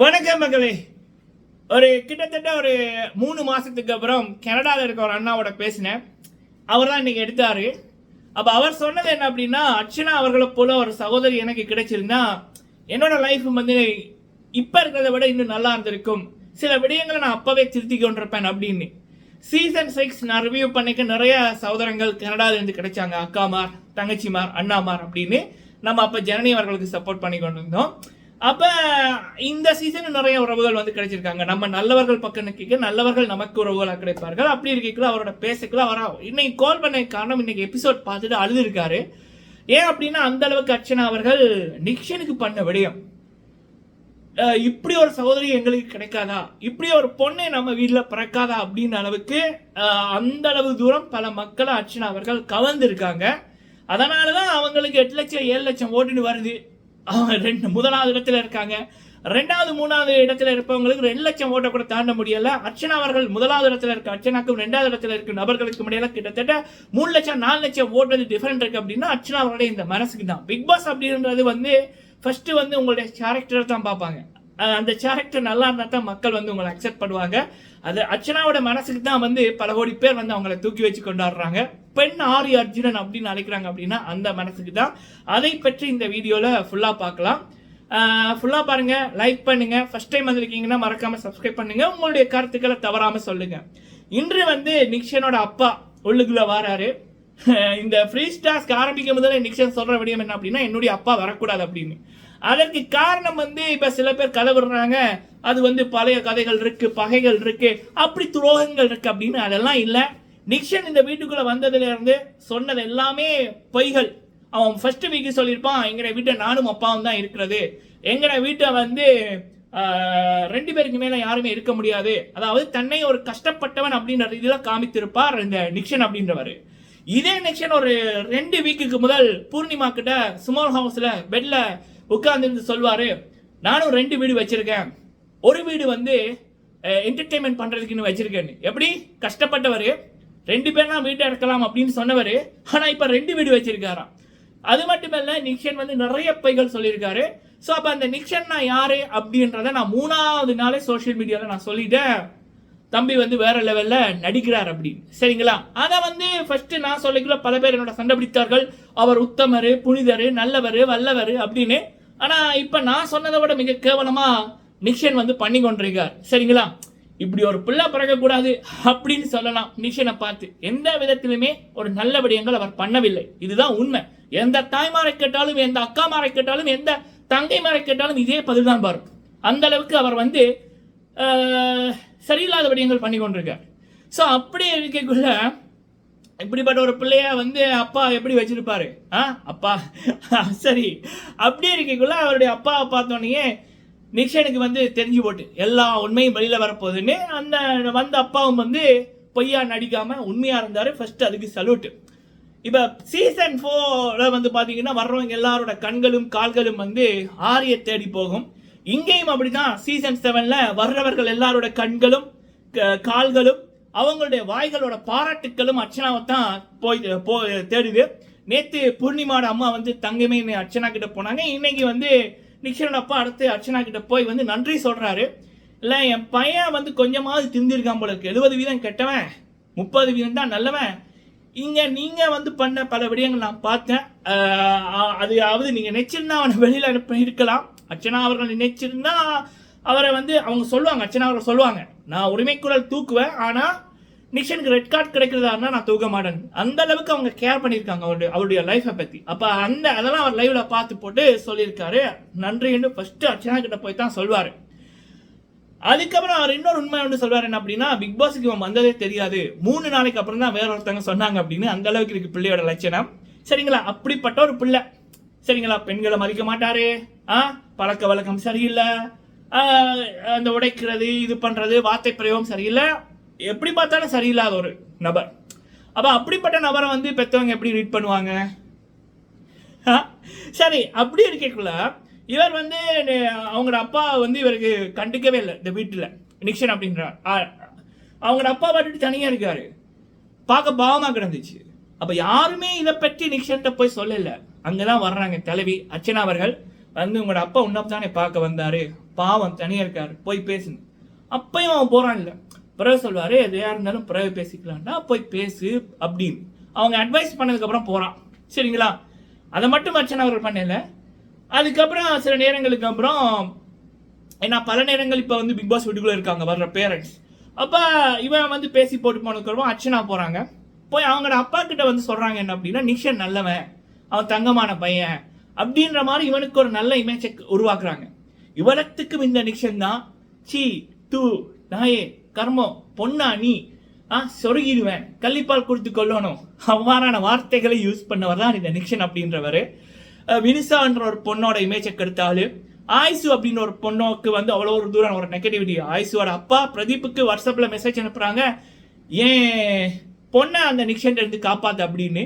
வணக்கம் மகளே. ஒரு கிட்டத்தட்ட ஒரு மூணு மாதத்துக்கு அப்புறம் கனடாவில் இருக்க ஒரு அண்ணாவோட பேசினேன். அவர் தான் இன்றைக்கி எடுத்தார். அப்போ அவர் சொன்னது என்ன அப்படின்னா அர்ச்சனா அவர்களை போல ஒரு சகோதரி எனக்கு கிடைச்சிருந்தா என்னோட லைஃப் வந்து இப்போ இருக்கிறத விட இன்னும் நல்லா இருந்திருக்கும். சில விடயங்களை நான் அப்போவே திருத்தி கொண்டிருப்பேன் அப்படின்னு. சீசன் சிக்ஸ் நான் ரிவ்யூ பண்ணிக்க நிறைய சகோதரங்கள் கனடாவிலேருந்து இருந்து கிடைச்சாங்க. அக்காமார் தங்கச்சிமார் அண்ணாமார் அப்படின்னு நம்ம அப்போ ஜனனி அவர்களுக்கு சப்போர்ட் பண்ணி கொண்டிருந்தோம். அப்போ இந்த சீசன் நிறைய உறவுகள் வந்து கிடைச்சிருக்காங்க. நம்ம நல்லவர்கள் பக்கம் நிற்க நல்லவர்கள் நமக்கு உறவுகளாக கிடைப்பார்கள். அப்படி இருக்கல அவரோட பேசுக்குள்ள வர இன்னைக்கு கால் பண்ண காரணம் இன்னைக்கு எபிசோட் பார்த்துட்டு அழுதுருக்காரு. ஏன் அப்படின்னா அந்த அளவுக்கு அர்ச்சனா அவர்கள் நிக்ஷனுக்கு பண்ண விடயம். இப்படி ஒரு சகோதரி எங்களுக்கு கிடைக்காதா? இப்படி ஒரு பொண்ணை நம்ம வீட்டில் பிறக்காதா அப்படின்ற அளவுக்கு அந்த அளவு தூரம் பல மக்களை அர்ச்சனா அவர்கள் கவர்ந்துருக்காங்க. அதனால தான் அவங்களுக்கு எட்டு லட்சம் ஏழு லட்சம் ஓட்டுன்னு வருது. அவங்க ரெண்டு முதலாவது இடத்துல இருக்காங்க. ரெண்டாவது மூணாவது இடத்துல இருப்பவங்களுக்கு ரெண்டு லட்சம் ஓட்டை கூட தாண்ட முடியல. அர்ச்சனா அவர்கள் முதலாவது இடத்துல இருக்க. அர்ச்சனாக்கும் ரெண்டாவது இடத்துல இருக்க. நபர்களுக்கு இடையில கிட்டத்தட்ட மூணு லட்சம் நாலு லட்சம் ஓட்டுறது டிஃபரெண்ட் இருக்கு அப்படின்னா அர்ச்சனா அவருடைய இந்த மனசுக்கு தான். பிக் பாஸ் அப்படின்றது வந்து ஃபர்ஸ்ட் வந்து உங்களுடைய கேரக்டரை தான் பார்ப்பாங்க. அந்த கேரக்டர் நல்லா இருந்தா தான் மக்கள் வந்து உங்களை அக்செப்ட் பண்ணுவாங்க. அது அர்ச்சனாவோட மனசுக்கு தான் வந்து பல கோடி பேர் வந்து அவங்கள தூக்கி வச்சு கொண்டாடுறாங்க. பெண் ஆரி அர்ஜுனன் அப்படின்னு அழைக்கிறாங்க அப்படின்னா அந்த மனசுக்கு தான் அதை பற்றி இந்த வீடியோவில் ஃபுல்லாக பார்க்கலாம். ஃபுல்லாக பாருங்கள் லைக் பண்ணுங்கள் ஃபஸ்ட் டைம் வந்திருக்கீங்கன்னா மறக்காமல் சப்ஸ்கிரைப் பண்ணுங்க. உங்களுடைய கருத்துக்களை தவறாமல் சொல்லுங்கள் இன்று வந்து நிக்ஷனோட அப்பா உள்ளுக்குள்ளே வராரு. இந்த ஃப்ரீ ஸ்டாஸ்க்கு ஆரம்பிக்கும் முதல்ல நிக்ஷன் சொல்கிற விடயம் என்ன அப்படின்னா என்னுடைய அப்பா வரக்கூடாது அப்படின்னு. அதற்கு காரணம் வந்து இப்போ சில பேர் கதை விடுறாங்க. அது வந்து பழைய கதைகள் இருக்குது பகைகள் இருக்குது அப்படி துரோகங்கள் இருக்குது அப்படின்னு அதெல்லாம் இல்லை. நிக்ஷன் இந்த வீட்டுக்குள்ளே வந்ததுலேருந்து சொன்னது எல்லாமே பொய்கள். அவன் ஃபர்ஸ்ட் வீக்கு சொல்லியிருப்பான் எங்கட வீட்டை நானும் அப்பாவும் தான் இருக்கிறது. எங்கட வீட்டை வந்து ரெண்டு பேருக்கு மேலே யாருமே இருக்க முடியாது. அதாவது தன்னை ஒரு கஷ்டப்பட்டவன் அப்படின்ற ரீதியில் காமித்திருப்பார் இந்த நிக்ஷன் அப்படின்றவர். இதே நிக்ஷன் ஒரு ரெண்டு வீக்குக்கு முதல் பூர்ணிமா கிட்ட சுமால் ஹவுஸில் பெட்டில் உட்கார்ந்து சொல்வார் நானும் ரெண்டு வீடு வச்சுருக்கேன். ஒரு வீடு வந்து என்டர்டெயின்மெண்ட் பண்ணுறதுக்குன்னு வச்சுருக்கேன் எப்படி? கஷ்டப்பட்டவர் ரெண்டு பேர்லாம் வீட்டை இருக்கலாம் அப்படின்னு சொன்னவர். ஆனால் இப்போ ரெண்டு வீடு வச்சிருக்காராம். அது மட்டும் இல்லை நிக்ஷன் வந்து நிறைய பைகள் சொல்லியிருக்காரு. ஸோ அப்போ அந்த நிக்ஷன்னா யாரு அப்படின்றத நான் மூணாவது நாளே சோஷியல் மீடியாவில் நான் சொல்லிட்டேன். தம்பி வந்து வேற லெவலில் நடிக்கிறார் அப்படின்னு. சரிங்களா? அதை வந்து ஃபர்ஸ்ட் நான் சொல்லிக்கல பல பேர் என்னோட சண்டை பிடித்தார்கள். அவர் உத்தமர் புனிதர் நல்லவர் வல்லவர் அப்படின்னு. ஆனால் இப்போ நான் சொன்னதை விட மிக கேவலமாக நிக்ஷன் வந்து பண்ணி கொண்டிருக்கார் சரிங்களா? இப்படி ஒரு பிள்ளை பிறக்கக்கூடாது அப்படின்னு சொல்லலாம். நிக்ஷனை பார்த்து. எந்த விதத்திலுமே ஒரு நல்ல விடயங்கள் அவர் பண்ணவில்லை. இதுதான் உண்மை. எந்த தாய்மாரை கேட்டாலும் எந்த அக்காமாரை கேட்டாலும் எந்த தங்கைமாரை கேட்டாலும் இதே பதில் தான் பாரு. அந்த அளவுக்கு அவர் வந்து சரியில்லாத விடயங்கள் பண்ணி கொண்டிருக்கார். ஸோ அப்படி இருக்கக்குள்ள இப்படிப்பட்ட ஒரு பிள்ளைய வந்து அப்பா எப்படி வச்சிருப்பாரு? ஆ அப்பா சரி. அப்படி இருக்கக்குள்ள அவருடைய அப்பாவை பார்த்தோன்னே நிக்ஷனுக்கு வந்து தெரிஞ்சு போட்டு எல்லா உண்மையும் வெளியில் வரப்போகுதுன்னு அந்த வந்த அப்பாவும் வந்து பொய்யா நடிக்காமல் உண்மையாக இருந்தார். ஃபர்ஸ்ட் அதுக்கு சல்யூட் இப்போ சீசன் ஃபோரில் வந்து பார்த்தீங்கன்னா வர்றவங்க எல்லாரோட கண்களும் கால்களும் வந்து ஆரிய தேடி போகும். இங்கேயும் அப்படிதான் சீசன் செவனில் வர்றவர்கள் எல்லாரோட கண்களும் க- கால்களும் அவங்களுடைய வாய்களோட பாராட்டுக்களும் அர்ச்சனாவை தான் போய் போ தேடுது. நேற்று பூர்ணிமாவோட அம்மா வந்து தங்கமே அர்ச்சனா கிட்ட போனாங்க. இன்னைக்கு வந்து நிக்ஷனோட அப்பா அடுத்து அர்ச்சனா கிட்ட போய் வந்து நன்றி சொல்றாரு. இல்ல என் பையன் வந்து கொஞ்சமாவது திருந்திருக்கான் போல இருக்கு. எழுபது வீதம் கெட்டவன் முப்பது வீதம் தான் நல்லவன். இங்க நீங்க வந்து பண்ண பல விடயங்கள் நான் பார்த்தேன். அதாவது நீங்க நினைச்சிருந்தா அவனை வெளியில அனுப்ப இருக்கலாம் அர்ச்சனா அவர்கள் நினைச்சிருந்தா அவரை வந்து அவங்க சொல்லுவாங்க அர்ச்சனா அவர்கள் சொல்லுவாங்க. நான் உரிமைக்குரல் தூக்குவேன் ஆனா நிக்ஷனுக்கு ரெட் கார்டு கிடைக்கிறதான்னா நான் தூக்க மாட்டேன். அந்த அளவுக்கு அவங்க கேர் பண்ணியிருக்காங்க அவருடைய அவருடைய லைஃப்பை பற்றி அப்போ அந்த அதெல்லாம் அவர் லைவில் பார்த்து போட்டு சொல்லியிருக்காரு. நன்றின்னு ஃபஸ்ட்டு அர்ச்சனா கிட்ட போய் தான் சொல்வார். அதுக்கப்புறம் அவர் இன்னொரு உண்மை ஒன்று சொல்வார் என்ன அப்படின்னா பிக் பாஸுக்கு இவன் வந்ததே தெரியாது. மூணு நாளைக்கு அப்புறம் தான் வேற ஒருத்தவங்க சொன்னாங்க அப்படின்னு அந்த அளவுக்கு இருக்கு பிள்ளையோட லட்சணம். சரிங்களா? அப்படிப்பட்ட ஒரு பிள்ளை. சரிங்களா? பெண்களை மதிக்க மாட்டாரு. ஆ? பழக்க வழக்கம் சரியில்லை. அந்த உடைக்கிறது இது பண்ணுறது வார்த்தை பிரயோகம் சரியில்லை. எப்படி பார்த்தாலும் சரியில்லாத ஒரு நபர். அப்போ அப்படிப்பட்ட நபரை வந்து பெற்றவங்க எப்படி ரீட் பண்ணுவாங்க? சரி அப்படி இருக்கக்குள்ள இவர் வந்து அவங்களோட அப்பா வந்து இவருக்கு கண்டுக்கவே இல்லை இந்த வீட்டில். நிக்ஷன் அப்படின்ற அவங்களோட அப்பா பாட்டுட்டு தனியாக இருக்காரு. பார்க்க பாவமா கிடந்துச்சு. அப்போ யாருமே இதை பற்றி நிக்ஷன்கிட்ட போய் சொல்லல. அங்கதான் வர்றாங்க தலைவி அர்ச்சனா அவர்கள். வந்து உங்களோட அப்பா உன்னம் தானே பார்க்க வந்தார். பாவம் தனியா இருக்கார். போய் பேசுங்க. அப்பயும் அவன் போறான் இல்ல. பிறகு சொல்வார் எதையா இருந்தாலும் பிறகு பேசிக்கலாம்னா போய் பேசு அப்படின்னு. அவங்க அட்வைஸ் பண்ணதுக்கப்புறம் போகிறான் சரிங்களா? அதை மட்டும் அர்ச்சனா அவர்கள் பண்ணல. அதுக்கப்புறம் சில நேரங்களுக்கு அப்புறம் ஏன்னா பல நேரங்கள் இப்போ வந்து பிக் பாஸ் வீட்டுக்குள்ளே இருக்காங்க வர்ற பேரண்ட்ஸ் அப்போ இவன் வந்து பேசி போட்டு போனதுக்கப்புறம் அர்ச்சனா போகிறாங்க போய் அவங்களோட அப்பா கிட்ட வந்து சொல்கிறாங்க என்ன அப்படின்னா நிஷன் நல்லவன் அவன் தங்கமான பையன் அப்படின்ற மாதிரி இவனுக்கு ஒரு நல்ல இமேஜை உருவாக்குறாங்க. இவனத்துக்கும் இந்த நிக்ஷன் தான். சி டூ நாயே கர்மம் பொண்ணா நீ. ஆ சொருகிடுவேன். கள்ளிப்பால் கொடுத்து கொள்ளணும். அவ்வாறான வார்த்தைகளை யூஸ் பண்ணவர் தான் இந்த நிக்ஷன் அப்படின்றவர். வினிசான்ற ஒரு பொண்ணோட இமேஜை கெடுத்தாலு ஆயுசு அப்படின்னு ஒரு பொண்ணுக்கு வந்து அவ்வளோ ஒரு தூரம் ஒரு நெகட்டிவிட்டி ஆயுசுவோட அப்பா பிரதீப்புக்கு வாட்ஸ்அப்பில் மெசேஜ் அனுப்புகிறாங்க ஏன் பொண்ணை அந்த நிக்ஷன் இருந்து காப்பாத்து அப்படின்னு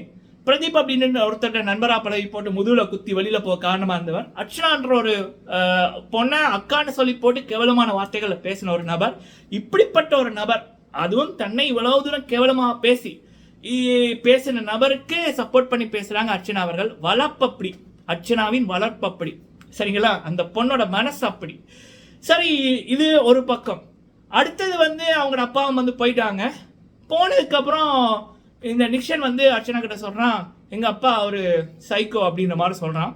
பிரதீப் அப்படின்னு ஒருத்தர்கிட்ட நண்பரா பழகி போட்டு முதுகுல குத்தி வெளியில போக காரணமா இருந்தவர். அர்ச்சனான்ற ஒரு பொண்ணை அக்கான்னு சொல்லி போட்டு கேவலமான வார்த்தைகளை பேசின ஒரு நபர். இப்படிப்பட்ட ஒரு நபர் அதுவும் தன்னை இவ்வளவு தூரம் கேவலமா பேசி இ- பேசின நபருக்கு சப்போர்ட் பண்ணி பேசுறாங்க அர்ச்சனா அவர்கள். வளர்ப்பப்படி அர்ச்சனாவின் வளர்ப்பப்படி. சரிங்களா? அந்த பொண்ணோட மனசு அப்படி. சரி இது ஒரு பக்கம். அடுத்தது வந்து அவங்க அப்பாவும் வந்து போயிட்டாங்க. போனதுக்கப்புறம் இந்த நிக்ஷன் வந்து அர்ச்சனா கிட்ட சொல்கிறான் எங்கள் அப்பா அவர் சைக்கோ அப்படின்ற மாதிரி சொல்கிறான்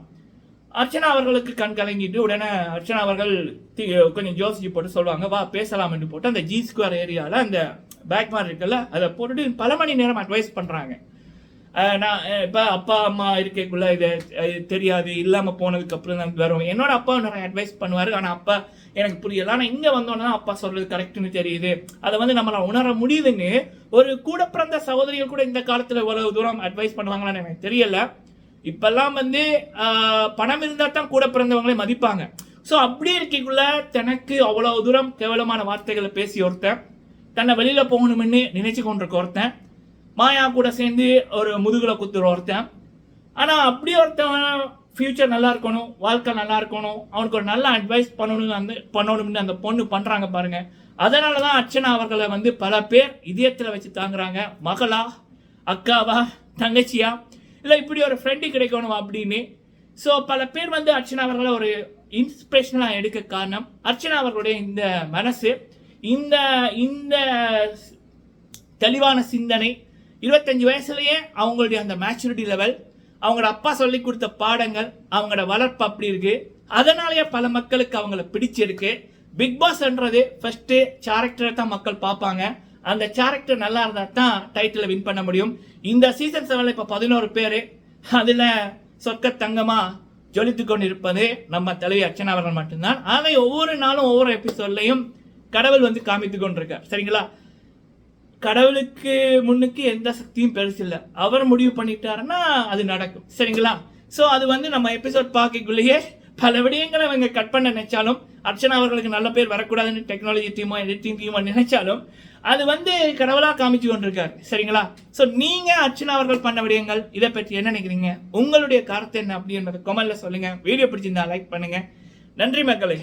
அர்ச்சனா அவர்களுக்கு கண் கலங்கிட்டு உடனே அர்ச்சனா அவர்கள் கொஞ்சம் யோசிச்சு போட்டு சொல்லுவாங்க வா பேசலாம் என்று போட்டு அந்த ஜி ஸ்கொயர் ஏரியாவில் அந்த பேக் மாதிரி இருக்குல்ல அதை போட்டுட்டு பல மணி நேரம் அட்வைஸ் பண்ணுறாங்க நான் இப்போ அப்பா அம்மா இருக்கக்குள்ள இது தெரியாது இல்லாமல் போனதுக்கப்புறம் தான் வரும். என்னோட அப்பா நிறைய அட்வைஸ் பண்ணுவார் ஆனால் அப்பா எனக்கு புரியல. ஆனால் இங்கே வந்தோன்னா அப்பா சொல்கிறது கரெக்டுன்னு தெரியுது. அதை வந்து நம்மளால் உணர முடியுதுன்னு ஒரு கூட பிறந்த சகோதரிகள் கூட இந்த காலத்தில் இவ்வளவு தூரம் அட்வைஸ் பண்ணுவாங்களான்னு எனக்கு தெரியல. இப்பெல்லாம் வந்து பணம் இருந்தால் தான் கூட பிறந்தவங்களே மதிப்பாங்க. ஸோ அப்படி இருக்கக்குள்ள தனக்கு அவ்வளோ தூரம் கேவலமான வார்த்தைகளை பேசி ஒருத்தன் தன்னை வெளியில் போகணும்னு நினைச்சு கொண்டிருக்க ஒருத்தன் மாயா கூட சேர்ந்து ஒரு முதுகில் குத்துற ஒருத்தன். ஆனால் அப்படி ஒருத்தன் ஃப்யூச்சர் நல்லா இருக்கணும் வாழ்க்கை நல்லா இருக்கணும் அவனுக்கு ஒரு நல்ல அட்வைஸ் பண்ணணும்னு அந்த பண்ணணும்னு அந்த பொண்ணு பண்ணுறாங்க பாருங்கள் அதனால தான் அர்ச்சனா அவர்களை வந்து பல பேர் இதயத்தில் வச்சு தாங்குறாங்க. மகளா அக்காவா தங்கச்சியா? இல்லை இப்படி ஒரு ஃப்ரெண்டு கிடைக்கணும் அப்படின்னு. ஸோ பல பேர் வந்து அர்ச்சனா அவர்களை ஒரு இன்ஸ்பிரேஷனலாக எடுக்க காரணம் அர்ச்சனா அவர்களுடைய இந்த மனசு. இந்த இந்த தெளிவான சிந்தனை இருபத்தஞ்சு வயசுலயே அவங்களுடைய அந்த மேச்சுரிட்டி லெவல் அவங்களோட அப்பா சொல்லி கொடுத்த பாடங்கள் அவங்களோட வளர்ப்பு அப்படி இருக்கு. அதனாலேயே பல மக்களுக்கு அவங்கள பிடிச்சிருக்கு பிக் பாஸ்ன்றது ஃபர்ஸ்ட் கேரக்டரை தான் மக்கள் பார்ப்பாங்க. அந்த கேரக்டர் நல்லா இருந்தா தான் டைட்டில் வின் பண்ண முடியும். இந்த சீசன் செவன்ல இப்போ பதினோரு பேர் அதில் சொர்க்க தங்கமாக ஜொலித்து கொண்டிருப்பது நம்ம தலைவி அர்ச்சனா அவர்கள் மட்டும்தான். அதை ஒவ்வொரு நாளும் ஒவ்வொரு எபிசோட்லையும் கடவுள் வந்து காமித்து கொண்டிருக்கார். சரிங்களா? கடவுளுக்கு முன்னுக்கு எந்த சக்தியும் பெருசு இல்லை. அவர் முடிவு பண்ணிட்டாருன்னா அது நடக்கும். சரிங்களா? ஸோ அது வந்து நம்ம எபிசோட் பார்க்கக்குள்ளேயே பல விடயங்களை அவங்க கட் பண்ண நினைச்சாலும் அர்ச்சனா அவர்களுக்கு நல்ல பேர் வரக்கூடாதுன்னு டெக்னாலஜி டீமோ எடிட்டிங் டீமோ நினைச்சாலும் அது வந்து கடவுளாக காமிச்சு கொண்டிருக்காரு. சரிங்களா? ஸோ நீங்கள் அர்ச்சனா அவர்கள் பண்ண விடயங்கள் இதை பற்றி என்ன நினைக்கிறீங்க? உங்களுடைய கருத்து என்ன? அப்படின்றத கொமெண்ட்ல சொல்லுங்கள் வீடியோ பிடிச்சிருந்தா லைக் பண்ணுங்கள் நன்றி மக்களே.